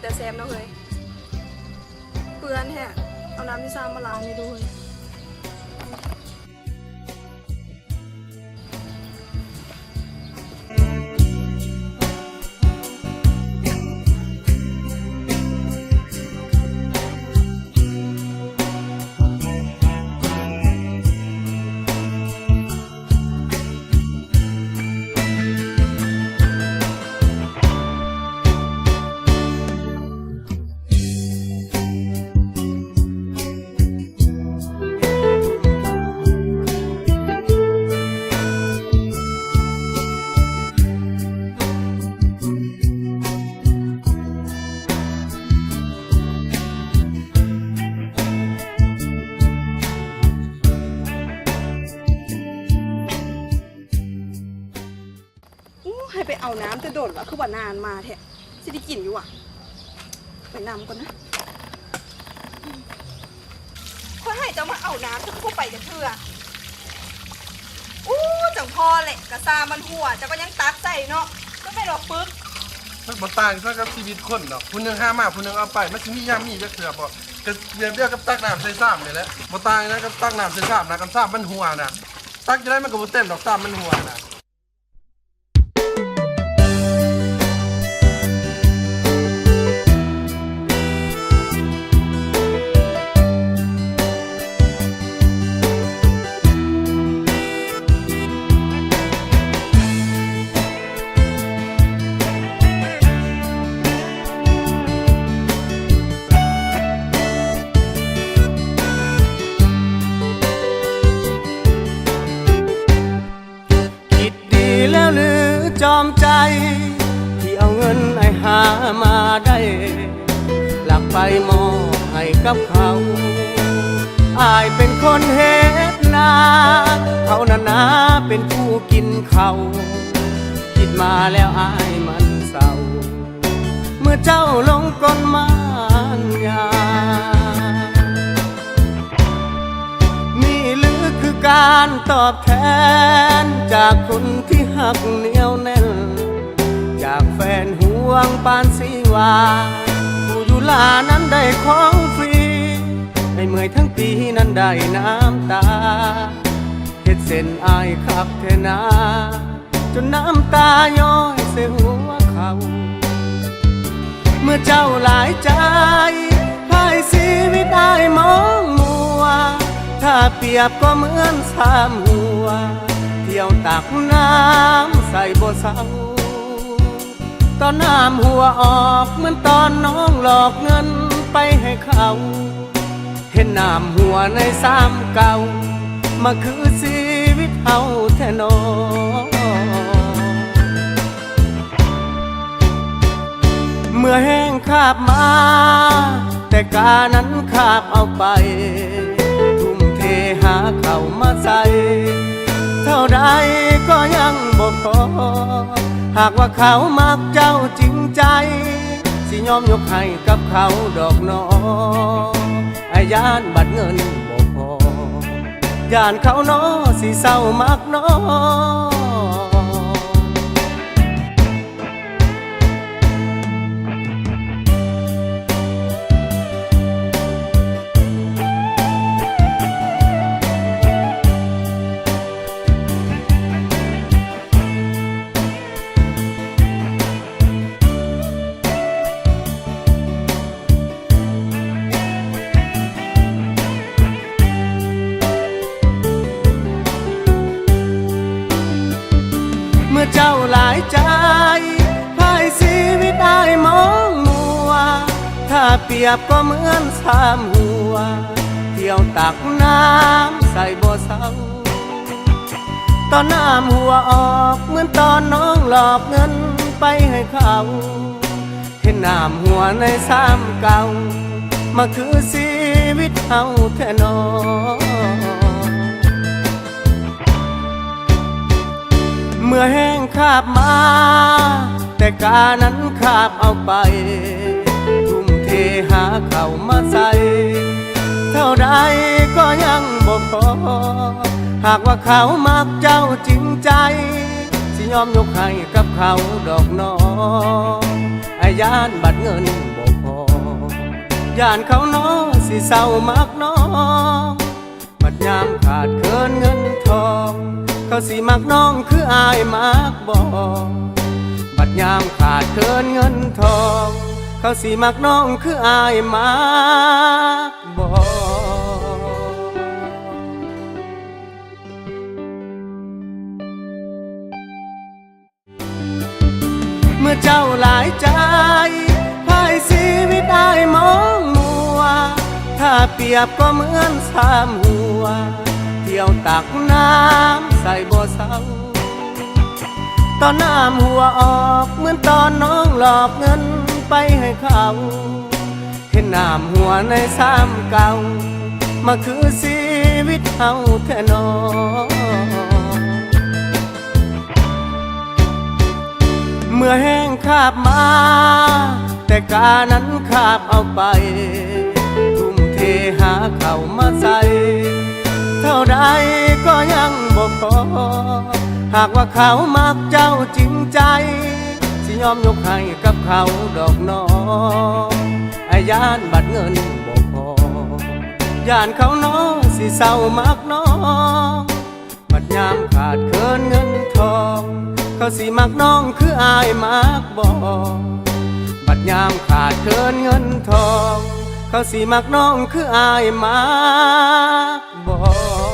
แต่แซมเนาะเฮ้ยเปื้อนแฮะเอาน้ำที่ซ้ำมาล้างให้ดูเฮ้ย น้ำจะโดดวะคือว่านานมาแท้สิได้กินอยู่อะไปนำก่อนนะค่อยให้เจ้ามาเอาน้ำจะเข้าไปกันเถื่ออู้จังพอแหละกระซามันหัวเจะก็ยังตักใส่เนาะก็ไม่หรอกปึ๊กมันบ่ต่างซะกับชีวิตคนดอกผู้นึงห้ามาผู้นึงเอาไปมันสิมียามมีจักเทื่อบ่ก็เรียบเรียกกับตักน้ำใส่ซ้ำนี่แหละบ่ต่างนะกับตักน้ำใส่ซ้ำนะกับซ้ำมันหัวนะตักจะได้มันก็บ่เต็มดอกซ้ำมันหัวนะ มาได้ หลักไปมอบให้กับเขาอายเป็นคนเฮ็ดนาเขานานาเป็นผู้กินเขาคิดมาแล้วอายมันเศร้า เมื่อเจ้าลงก้นมานยา นี่หรือคือการตอบแทน จากคนที่หักเหนียวแน่น จากแฟนห่ วงปานสีวาผู้อยู่ลานั้นได้ของฟรีให้เมื่อยทั้งปีนั้นได้น้ำตาเฮ็ดเส้นอายขับเทนา จนน้ำตาย้อยเสหัวเขา เมื่อเจ้าหลายใจให้ชีวิตได้มองมัว ถ้าเปรียบก็เหมือนสามหัว เที่ยวตักน้ำใส่บ่เศร้า ตอนน้ำหัวออกเหมือนตอนน้องหลอกเงินไปให้เขา เห็นน้ำหัวในสามเก่า มาคือชีวิตเฮาแท้นอเมื่อแห้งคาบมา แต่กานั้นคาบเอาไป ทุ่มเทหาเขามาใส่ เท่าใดก็ยังบ่พอ หากว่าเขามักเจ้าจริงใจ สิยอมยกให้กับเขาดอกนอไอ้ยานบัดเงินบ่พอยานเขานอสิเศร้ามักนอ ถ้าเปรียบก็เหมือนสามหัว เที่ยวตักน้ำใส่บ่อเศร้าตอนน้ำหัวออกเหมือนตอนน้องหลอกเงินไปให้เขาเห็นน้ำหัวในสามเก่ามาคือชีวิตเฮาแท้นอเมื่อแห้งคาบมา แต่กานั้นคาบเอาไป หาเขามาใส่เท่าใดก็ยังบ่พอ หากว่าเขามักเจ้าจริงใจ สิยอมยกให้กับเขาดอกนอไอ้ยานบัดเงินบ่พอยานเขาน้อสิเศร้ามักน้องบัดยามขาดเคินเงินทอง เขาสิมักน้องคืออายมักบอกบัดยามขาดเคินเงินทอง เขาสิมักน้องคืออายมักบอกเมื่อเจ้าหลายใจพายชีวิตอายมองมัว ถ้าเปรียบก็เหมือนสามหัว เที่ยวตักน้ำใส่บ่อเศร้าตอนน้ำหัวออกเหมือนตอนน้องหลอกเงิน ไปให้เขา เห็นน้ำหัวในซ้ำเก่า มาคือชีวิตเฮาแท้นอเมื่อแห้งคาบมา แต่กานั้นคาบเอาไป ทุ่มเทหาเขามาใส่เท่าใดก็ยังบ่พอ หากว่าเขามักเจ้าจริงใจ ยอมยกให้กับเขาดอกน้องไอ้ยานบัดเงินบ่พอยานเขาน้อสิเศร้ามักน้องบัดยามขาดเคินเงินทอง เขาสิมักน้องคืออายมักบอกบัดยามขาดเคินเงินทอง เขาสิมักน้องคืออายมักบอก